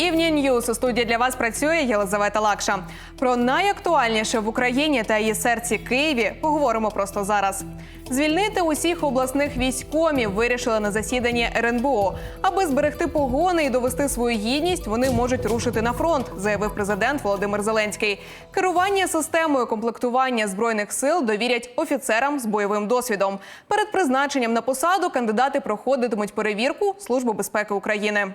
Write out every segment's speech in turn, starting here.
Evening News у студії для вас працює Єлизавета Лакша. Про найактуальніше в Україні та її серці Києві поговоримо просто зараз. Звільнити усіх обласних військомів вирішили на засіданні РНБО. Аби зберегти погони і довести свою гідність, вони можуть рушити на фронт, заявив президент Володимир Зеленський. Керування системою комплектування збройних сил довірять офіцерам з бойовим досвідом. Перед призначенням на посаду кандидати проходитимуть перевірку Служби безпеки України.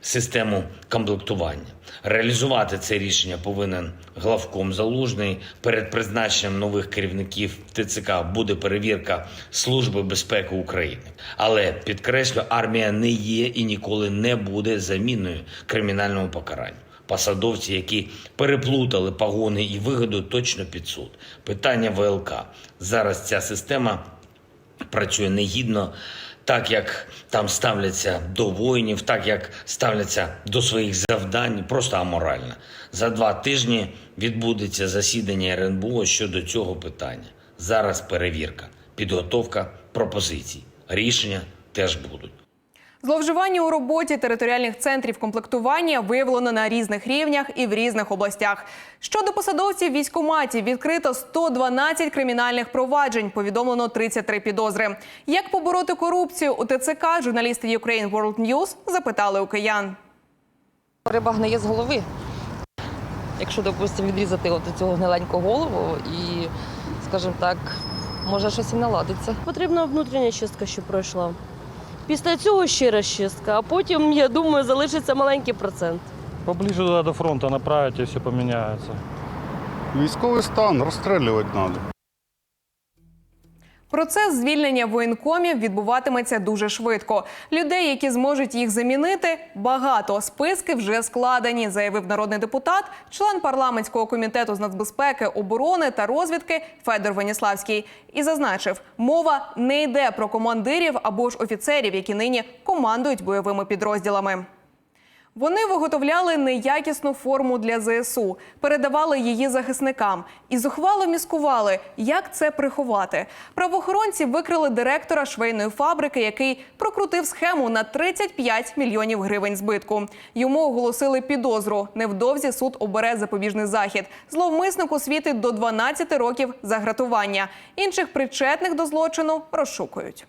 систему комплектування. Реалізувати це рішення повинен главком залужний. Перед призначенням нових керівників ТЦК буде перевірка Служби безпеки України. Але підкреслю, армія не є і ніколи не буде заміною кримінальному покаранню. Посадовці, які переплутали погони і вигоду, точно під суд. Питання ВЛК. Зараз ця система працює негідно, так як там ставляться до воїнів, так як ставляться до своїх завдань, просто аморально. За два тижні відбудеться засідання РНБО щодо цього питання. Зараз перевірка, підготовка пропозицій. Рішення теж будуть. Зловживання у роботі територіальних центрів комплектування виявлено на різних рівнях і в різних областях. Щодо посадовців військоматів відкрито 112 кримінальних проваджень. Повідомлено 33 підозри. Як побороти корупцію у ТЦК? Журналісти Ukraine World News запитали у киян. Риба гниє з голови. Якщо, допустимо, відрізати от цього гниленьку голову і, скажімо так, може щось і наладиться. Потрібна внутрішня чистка, щоб пройшла. Після цього ще розчистка, а потім, я думаю, залишиться маленький процент. Поближе до фронту направить, і все поміняється. Військовий стан розстрілювати треба. Процес звільнення воєнкомів відбуватиметься дуже швидко. Людей, які зможуть їх замінити, багато. Списки вже складені, заявив народний депутат, член парламентського комітету з нацбезпеки, оборони та розвідки Федор Веніславський. І зазначив, мова не йде про командирів або ж офіцерів, які нині командують бойовими підрозділами. Вони виготовляли неякісну форму для ЗСУ, передавали її захисникам і зухвало міскували, як це приховати. Правоохоронці викрили директора швейної фабрики, який прокрутив схему на 35 мільйонів гривень збитку. Йому оголосили підозру. Невдовзі суд обере запобіжний захід. Зловмиснику світить до 12 років загратування. Інших причетних до злочину розшукують.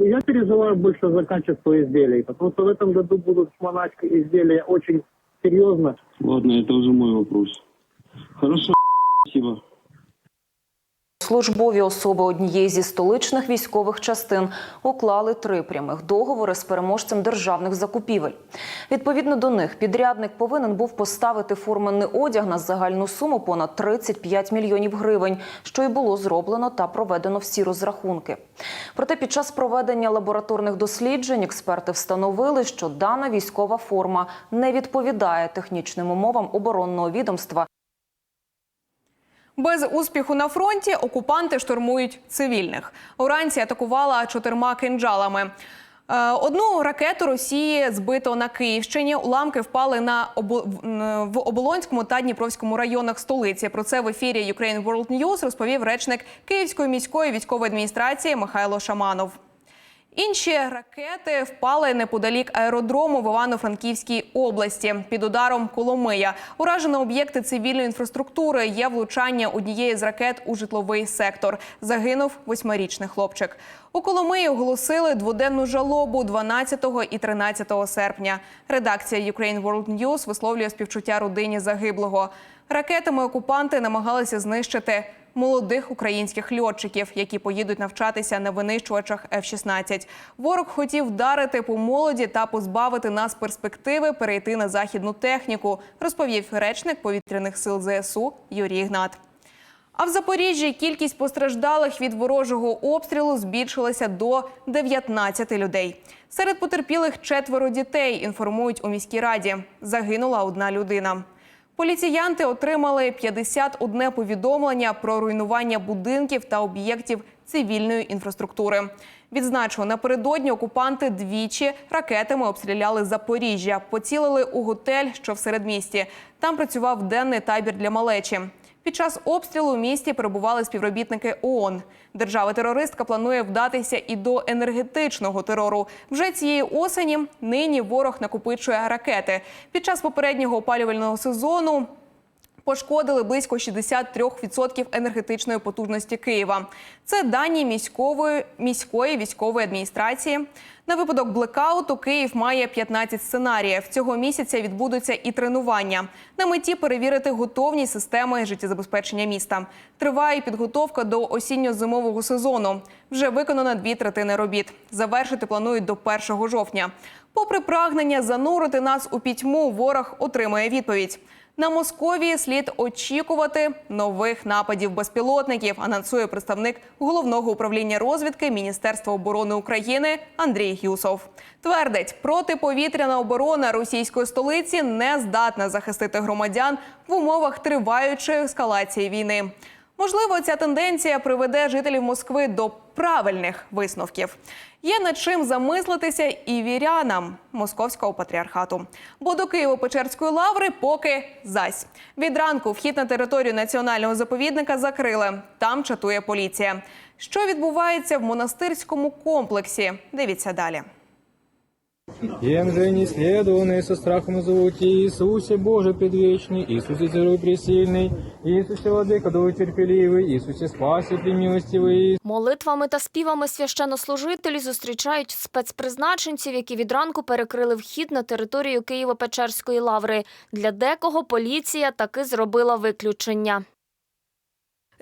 Я переживаю больше за качество изделий, потому что в этом году будут шмонать изделия очень серьезно. Ладно, это уже мой вопрос. Хорошо, спасибо. Службові особи однієї зі столичних військових частин уклали три прямих договори з переможцем державних закупівель. Відповідно до них, підрядник повинен був поставити форменний одяг на загальну суму понад 35 мільйонів гривень, що й було зроблено та проведено всі розрахунки. Проте під час проведення лабораторних досліджень експерти встановили, що дана військова форма не відповідає технічним умовам оборонного відомства Без успіху на фронті окупанти штурмують цивільних. Уранці атакувала чотирма кинджалами. Е, Одну ракету Росії збито на Київщині. Уламки впали на Обо- в Оболонському та Дніпровському районах столиці. Про це в ефірі Ukraine World News розповів речник Київської міської військової адміністрації Михайло Шаманов. Інші ракети впали неподалік аеродрому в Івано-Франківській області під ударом Коломия. Уражено об'єкти цивільної інфраструктури. Є влучання однієї з ракет у житловий сектор. Загинув восьмирічний хлопчик. У Коломиї оголосили дводенну жалобу 12 і 13 серпня. Редакція Ukraine World News висловлює співчуття родині загиблого. Ракетами окупанти намагалися знищити молодих українських льотчиків, які поїдуть навчатися на винищувачах F-16. Ворог хотів вдарити по молоді та позбавити нас перспективи перейти на західну техніку, розповів речник повітряних сил ЗСУ Юрій Ігнат. А в Запоріжжі кількість постраждалих від ворожого обстрілу збільшилася до 19 людей. Серед потерпілих четверо дітей інформують у міській раді. Загинула одна людина. Поліціянти отримали 51 повідомлення про руйнування будинків та об'єктів цивільної інфраструктури. Відзначу, напередодні окупанти двічі ракетами обстріляли Запоріжжя, поцілили у готель, що в середмісті. Там працював денний табір для малечі. Під час обстрілу у місті перебували співробітники ООН. Держава-терористка планує вдатися і до енергетичного терору. Вже цієї осені нині ворог накопичує ракети. Під час попереднього опалювального сезону пошкодили близько 63% енергетичної потужності Києва. Це дані міської, міської військової адміністрації. На випадок блекауту Київ має 15 сценаріїв. Цього місяця відбудуться і тренування. На меті перевірити готовність системи життєзабезпечення міста. Триває підготовка до осінньо-зимового сезону. Вже виконано дві третини робіт. Завершити планують до 1 жовтня. Попри прагнення занурити нас у пітьму, ворог отримує відповідь. На Московії слід очікувати нових нападів безпілотників, анонсує представник головного управління розвідки Міністерства оборони України Андрій Юсов. Твердить, протиповітряна оборона російської столиці не здатна захистити громадян в умовах триваючої ескалації війни. Можливо, ця тенденція приведе жителів Москви до правильних висновків. Є над чим замислитися і вірянам московського патріархату. Бо до Києво-Печерської лаври поки зась. Від ранку вхід на територію національного заповідника закрили. Там чатує поліція. Що відбувається в монастирському комплексі? Дивіться далі. Тем же не следованы со страхом звуки Иисусе Боже предвечный, Иисусе Царю пресильный, Иисусе Владыка терпеливый, Иисусе Спаси милостивый, Молитвами та співами священнослужителі зустрічають спецпризначенців, які від ранку перекрили вхід на територію Києво-Печерської лаври. Для декого поліція таки зробила виключення.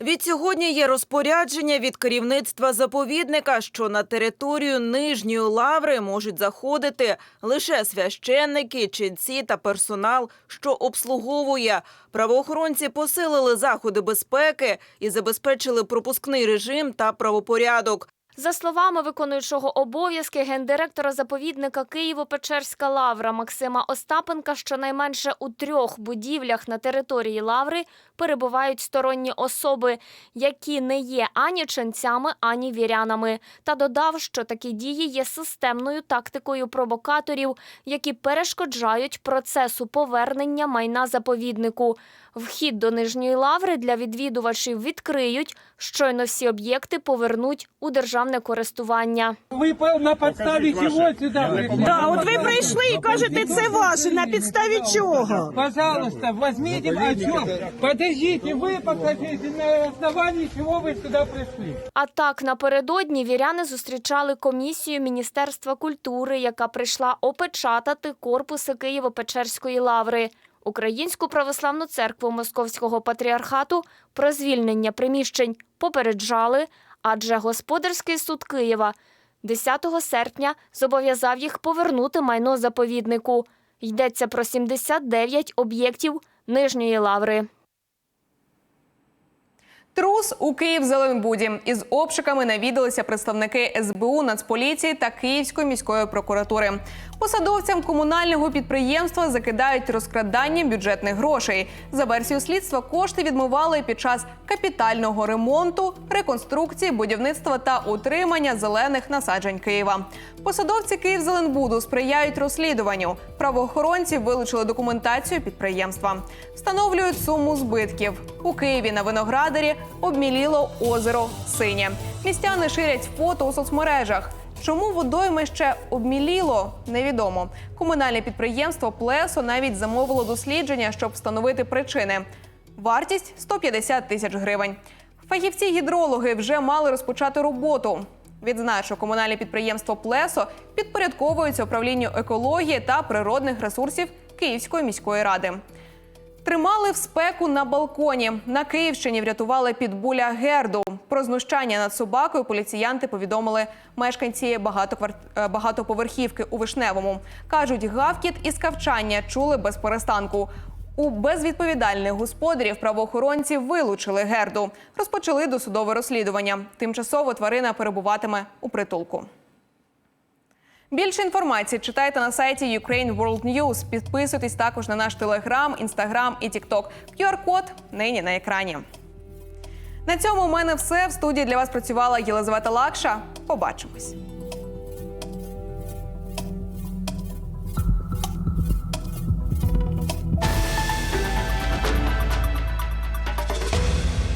Від сьогодні є розпорядження від керівництва заповідника, що на територію Нижньої лаври можуть заходити лише священники, ченці та персонал, що обслуговує. Правоохоронці посилили заходи безпеки і забезпечили пропускний режим та правопорядок. За словами виконуючого обов'язки гендиректора заповідника Києво-Печерська лавра Максима Остапенка, щонайменше у трьох будівлях на території лаври перебувають сторонні особи, які не є ані ченцями, ані вірянами. Та додав, що такі дії є системною тактикою провокаторів, які перешкоджають процесу повернення майна заповіднику. Вхід до нижньої лаври для відвідувачів відкриють. Щойно всі об'єкти повернуть у державне користування. Ви на підставі чого сюди прийшли? Да, от ви прийшли і кажете, це ваше. На підставі чого? Пожалуйста, возьмите отчет. Подождите, вы покажите, на основании чего вы сюда пришли. А так напередодні віряни зустрічали комісію Міністерства культури, яка прийшла опечатати корпуси Києво-Печерської лаври. Українську православну церкву Московського патріархату про звільнення приміщень попереджали, адже господарський суд Києва 10 серпня зобов'язав їх повернути майно заповіднику. Йдеться про 79 об'єктів Нижньої лаври. Трус у Київ-Зеленбуді із обшуками навідалися представники СБУ, Нацполіції та Київської міської прокуратури. Посадовцям комунального підприємства закидають розкраданням бюджетних грошей. За версією слідства кошти відмивали під час капітального ремонту, реконструкції, будівництва та утримання зелених насаджень Києва. Посадовці Київ-Зеленбуду сприяють розслідуванню. Правоохоронці вилучили документацію підприємства. Встановлюють суму збитків. У Києві на виноградарі обміліло озеро Синє. Містяни ширять фото у соцмережах. Чому водоймище обміліло, невідомо. Комунальне підприємство Плесо навіть замовило дослідження, щоб встановити причини. Вартість 150 тисяч гривень. Фахівці-гідрологи вже мали розпочати роботу. Відзначу, комунальне підприємство Плесо підпорядковується управлінню екології та природних ресурсів Київської міської ради. Тримали в спеку на балконі. На Київщині врятували підбуля Герду. Про знущання над собакою поліціянти повідомили мешканці е, багатоповерхівки у Вишневому. Кажуть, гавкіт і скавчання чули без перестанку. У безвідповідальних господарів правоохоронці вилучили герду. Розпочали досудове розслідування. Тимчасово тварина перебуватиме у притулку. Більше інформації читайте на сайті Ukraine World News. Підписуйтесь також на наш телеграм, інстаграм і тікток. QR-код нині на екрані. На цьому у мене все. В студії для вас працювала Єлизавета Лакша. Побачимось.